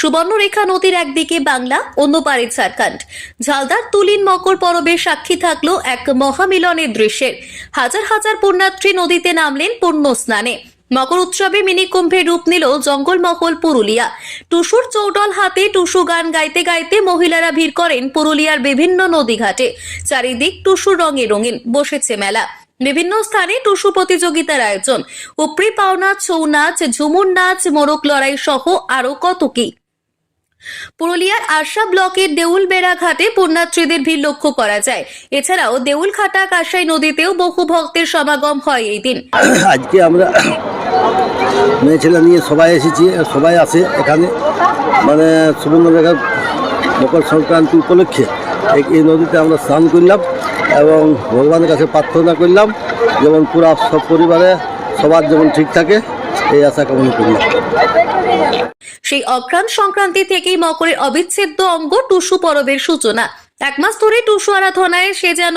সুবর্ণরেখা নদীর একদিকে বাংলা, অন্য পারে ঝাড়খণ্ড। ঝালদার তুলিন মকর পরবে সাক্ষী থাকল এক মহামিলনের দৃশ্যের হাজার হাজার পুণ্যার্থী নদীতে নামলেন পুণ্য স্নানে। মকর উৎসবে মিনি কুম্ভে রূপ নিল জঙ্গলমহল পুরুলিয়া। টুসুর চৌডল হাতে টুসু গান গাইতে গাইতে মহিলারা ভিড় করেন পুরুলিয়ার বিভিন্ন নদীঘাটে। চারিদিক টুসুর রঙে রঙিন বসেছে মেলা। বিভিন্ন স্থানে টুসু প্রতিযোগিতার আয়োজন। উপরি পাওনা ছৌ নাচ, ঝুমুর নাচ মোরক লড়াই সহ আরও কত কি। পুরুলিয়ার আরশা ব্লকের দেউলবেড়া ঘাটে পুণ্যার্থীদের ভিড় লক্ষ্য করা যায়। এছাড়াও দেউলঘাটা কাঁসাই নদীতেও বহু ভক্তের সমাগম হয় এই দিন। আজকে আমরা মেয়ে ছেলে নিয়ে সবাই এসেছি, সবাই আছে এখানে। মানে সুবর্ণরেখার মকর সংক্রান্তি উপলক্ষে এই নদীতে আমরা স্নান করলাম এবং ভগবানের কাছে প্রার্থনা করলাম, যেমন পুরা সব পরিবারে সবার যেমন ঠিক থাকে। এই আশা কামনা করি। সেই অক্রান্ত সংক্রান্তি থেকেই মকরের অবিচ্ছেদ্য অঙ্গ টুসু পরবের সূচনা। এক মাস ধরে টুসু আরাধনায় সে যেন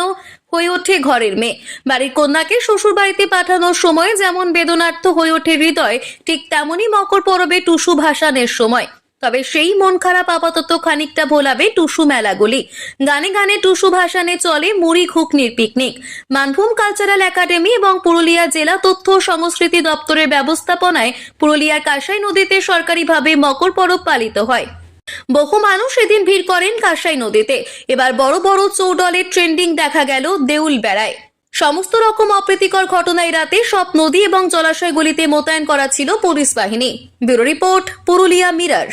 হয়ে ওঠে ঘরের মেয়ে। বাড়ির কন্যাকে শ্বশুর বাড়িতে পাঠানোর সময় যেমন বেদনার্থ হয়ে ওঠে হৃদয়, ঠিক তেমনই মকর পরবে টুসু ভাসানের সময়। তবে সেই মন খারাপ আপাতত খানিকটা ভোলাবে টুসু মেলাগুলি। গানে গানে টুসু ভাসানে চলে মুড়ি ঘুকনির পিকনিক। মানভূম কালচারাল একাডেমি এবং পুরুলিয়া জেলা তথ্য ও সংস্কৃতি দপ্তরের ব্যবস্থাপনায় পুরুলিয়ার কাঁসাই নদীতে সরকারিভাবে মকর পরব পালিত হয়। বহু মানুষ এদিন ভিড় করেন কাঁসাই নদীতে। এবার বড় বড় চৌডলের ট্রেন্ডিং দেখা গেল দেউল বেড়ায় সমস্ত রকম অপ্রীতিকর ঘটনায় রাতে সব নদী এবং জলাশয়গুলিতে মোতায়েন করা ছিল পুলিশ বাহিনী। Bureau report, Purulia Mirror.